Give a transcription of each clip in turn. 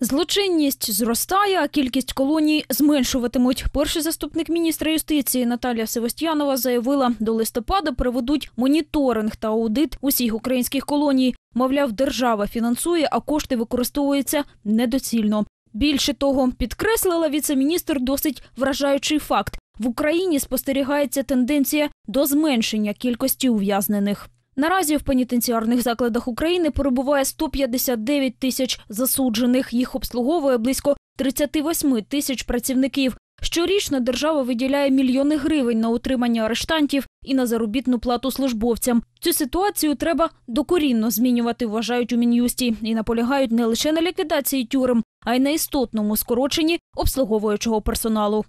Злочинність зростає, а кількість колоній зменшуватимуть. Перший заступник міністра юстиції Наталія Севастьянова заявила, до листопада проведуть моніторинг та аудит усіх українських колоній. Мовляв, держава фінансує, а кошти використовуються недоцільно. Більше того, підкреслила віцеміністр досить вражаючий факт: в Україні спостерігається тенденція до зменшення кількості ув'язнених. Наразі в пенітенціарних закладах України перебуває 159 тисяч засуджених. Їх обслуговує близько 38 тисяч працівників. Щорічно держава виділяє мільйони гривень на утримання арештантів і на заробітну плату службовцям. Цю ситуацію треба докорінно змінювати, вважають у мін'юсті, і наполягають не лише на ліквідації тюрем, а й на істотному скороченні обслуговуючого персоналу.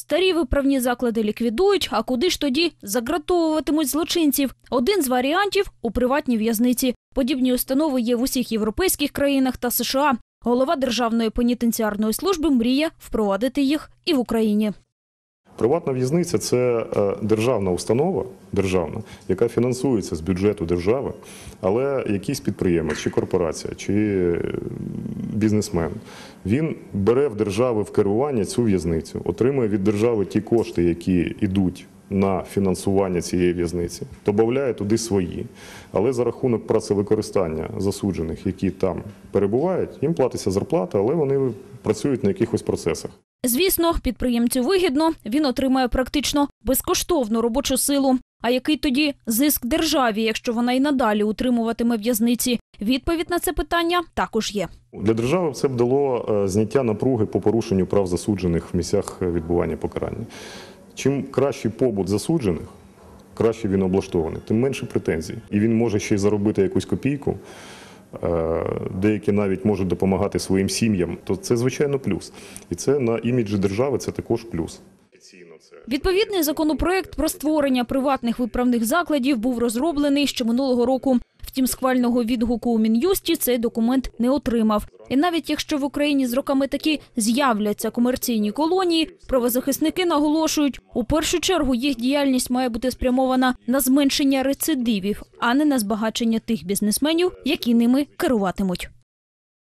Старі виправні заклади ліквідують, а куди ж тоді загратовуватимуть злочинців? Один з варіантів у приватній в'язниці. Подібні установи є в усіх європейських країнах та США. Голова Державної пенітенціарної служби мріє впровадити їх і в Україні. Приватна в'язниця це е, державна установа, державна, яка фінансується з бюджету держави, але якийсь підприємець, чи корпорація, чи бізнесмен, він бере в держави в керування цю в'язницю, отримує від держави ті кошти, які йдуть на фінансування цієї в'язниці, додає туди свої. Але за рахунок працевикористання засуджених, які там перебувають, їм платиться зарплата, але вони працюють на якихось процесах. Звісно, підприємцю вигідно, він отримає практично безкоштовну робочу силу. А який тоді зиск державі, якщо вона й надалі утримуватиме в'язниці? Відповідь на це питання також є. Для держави це б дало е, зняття напруги по порушенню прав засуджених в місцях відбування покарання. Чим кращий побут засуджених, краще він облаштований, тим менше претензій. І він може ще й заробити якусь копійку. е, Деякі навіть можуть допомагати своїм сім'ям, то це звичайно плюс. І це на іміджі держави це також плюс. Відповідний законопроект про створення приватних виправних закладів був розроблений ще минулого року. Втім, схвального відгуку у мін'юсті цей документ не отримав. І навіть якщо в Україні з роками таки з'являться комерційні колонії, правозахисники наголошують, у першу чергу їх діяльність має бути спрямована на зменшення рецидивів, а не на збагачення тих бізнесменів, які ними керуватимуть.